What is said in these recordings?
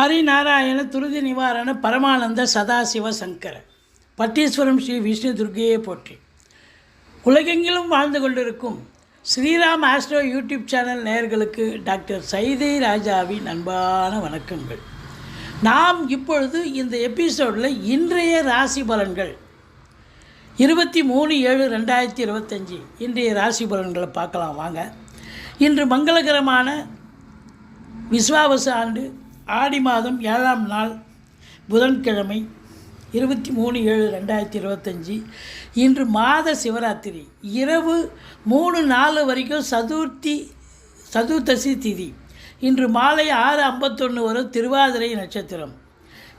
ஹரிநாராயண துருதி நிவாரண பரமானந்த சதாசிவ சங்கர பட்டீஸ்வரம் ஸ்ரீ விஷ்ணு துர்கையை போற்றி. உலகெங்கிலும் வாழ்ந்து கொண்டிருக்கும் ஸ்ரீராம் ஆஸ்ட்ரோ யூடியூப் சேனல் நேயர்களுக்கு டாக்டர் சைதை ராஜாவின் அன்பான வணக்கங்கள். நாம் இப்பொழுது இந்த எபிசோடில் இன்றைய ராசி பலன்கள். இருபத்தி மூணு ஏழு ரெண்டாயிரத்தி இருபத்தஞ்சி. இன்றைய ராசி பலன்களை பார்க்கலாம் வாங்க. இன்று மங்களகரமான விஸ்வாவச ஆண்டு ஆடி மாதம் ஏழாம் நாள் புதன்கிழமை இருபத்தி மூணு ஏழு ரெண்டாயிரத்தி இருபத்தஞ்சி. இன்று மாத சிவராத்திரி. இரவு மூணு நாலு வரைக்கும் சதுர்த்தி சதுர்த்தசி திதி. இன்று மாலை ஆறு ஐம்பத்தொன்று வரும் திருவாதிரை நட்சத்திரம்.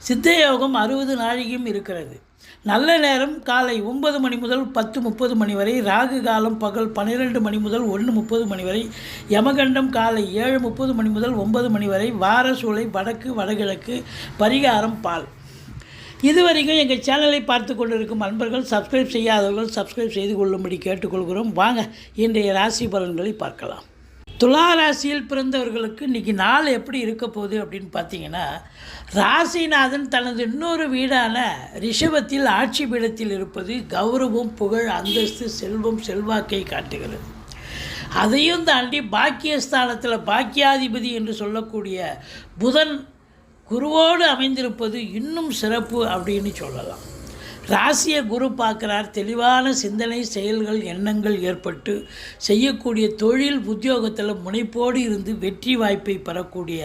சித்தயோகம் அறுபது நாழிகையும் இருக்கிறது. நல்ல நேரம் காலை ஒன்பது மணி முதல் பத்து முப்பது மணி வரை ராகு காலம் பகல் பன்னிரெண்டு மணி முதல் ஒன்று முப்பது மணி வரை யமகண்டம் காலை ஏழு முப்பது மணி முதல் ஒன்பது மணி வரை வார சூளை வடக்கு வடகிழக்கு பரிகாரம் பால். இதுவரைக்கும் எங்கள் சேனலை பார்த்து கொண்டிருக்கும் அன்பர்கள் சப்ஸ்கிரைப் செய்யாதவர்கள் சப்ஸ்கிரைப் செய்து கொள்ளும்படி கேட்டுக்கொள்கிறோம். வாங்க இன்றைய ராசி பலன்களை பார்க்கலாம். துலா ராசியில் பிறந்தவர்களுக்கு இன்றைக்கி நாள் எப்படி இருக்க போகுது அப்படின்னு பார்த்தீங்கன்னா ராசிநாதன் தனது இன்னொரு வீடான ரிஷபத்தில் ஆட்சி பீடத்தில் இருப்பது கௌரவம் புகழ் அந்தஸ்து செல்வம் செல்வாக்கை காட்டுகிறது. அதையும் தாண்டி பாக்கியஸ்தானத்தில் பாக்கியாதிபதி என்று சொல்லக்கூடிய புதன் குருவோடு அமைந்திருப்பது இன்னும் சிறப்பு அப்படின்னு சொல்லலாம். ராசியை குரு பார்க்குறார். தெளிவான சிந்தனை செயல்கள் எண்ணங்கள் ஏற்பட்டு செய்யக்கூடிய தொழில் உத்தியோகத்தில் முனைப்போடு இருந்து வெற்றி வாய்ப்பை பெறக்கூடிய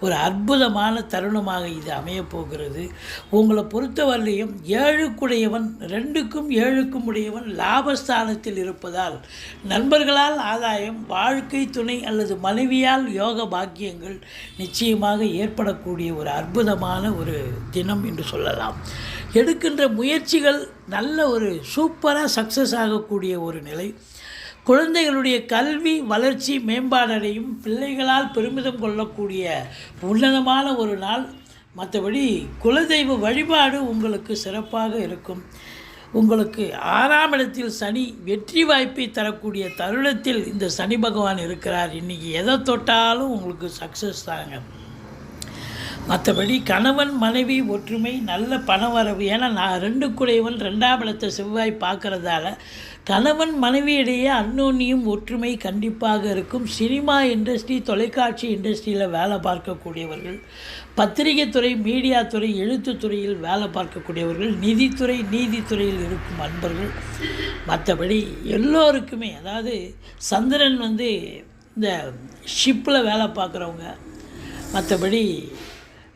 ஒரு அற்புதமான தருணமாக இது அமையப் போகிறது. உங்களை பொறுத்தவரையிலையும் ஏழுக்குடையவன் ரெண்டுக்கும் ஏழுக்கும் உடையவன் லாபஸ்தானத்தில் இருப்பதால் நண்பர்களால் ஆதாயம் வாழ்க்கை துணை அல்லது மனைவியால் யோக பாக்கியங்கள் நிச்சயமாக ஏற்படக்கூடிய ஒரு அற்புதமான ஒரு தினம் என்று சொல்லலாம். எடுக்கின்ற முயற்சி முயற்சிகள் நல்ல ஒரு சூப்பராக சக்ஸஸ் ஆகக்கூடிய ஒரு நிலை. குழந்தைகளுடைய கல்வி வளர்ச்சி மேம்பாடடையும் பிள்ளைகளால் பெருமிதம் கொள்ளக்கூடிய உன்னதமான ஒரு நாள். மற்றபடி குலதெய்வ வழிபாடு உங்களுக்கு சிறப்பாக இருக்கும். உங்களுக்கு ஆறாம் இடத்தில் சனி வெற்றி வாய்ப்பை தரக்கூடிய தருணத்தில் இந்த சனி பகவான் இருக்கிறார். இன்றைக்கி எதை தொட்டாலும் உங்களுக்கு சக்ஸஸ் தாங்க. மற்றபடி கணவன் மனைவி ஒற்றுமை நல்ல பணவரவு. ஏன்னா நான் ரெண்டு குறைவன் ரெண்டாம் இடத்தை செவ்வாய் பார்க்குறதால கணவன் மனைவியிடையே அன்னோன்னியும் ஒற்றுமை கண்டிப்பாக இருக்கும். சினிமா இண்டஸ்ட்ரி தொலைக்காட்சி இண்டஸ்ட்ரியில் வேலை பார்க்கக்கூடியவர்கள் பத்திரிகை துறை மீடியா துறை எழுத்துத்துறையில் வேலை பார்க்கக்கூடியவர்கள் நிதித்துறை நீதித்துறையில் இருக்கும் அன்பர்கள். மற்றபடி எல்லோருக்குமே அதாவது சந்திரன் வந்து இந்த ஷிப்பில் வேலை பார்க்குறவங்க. மற்றபடி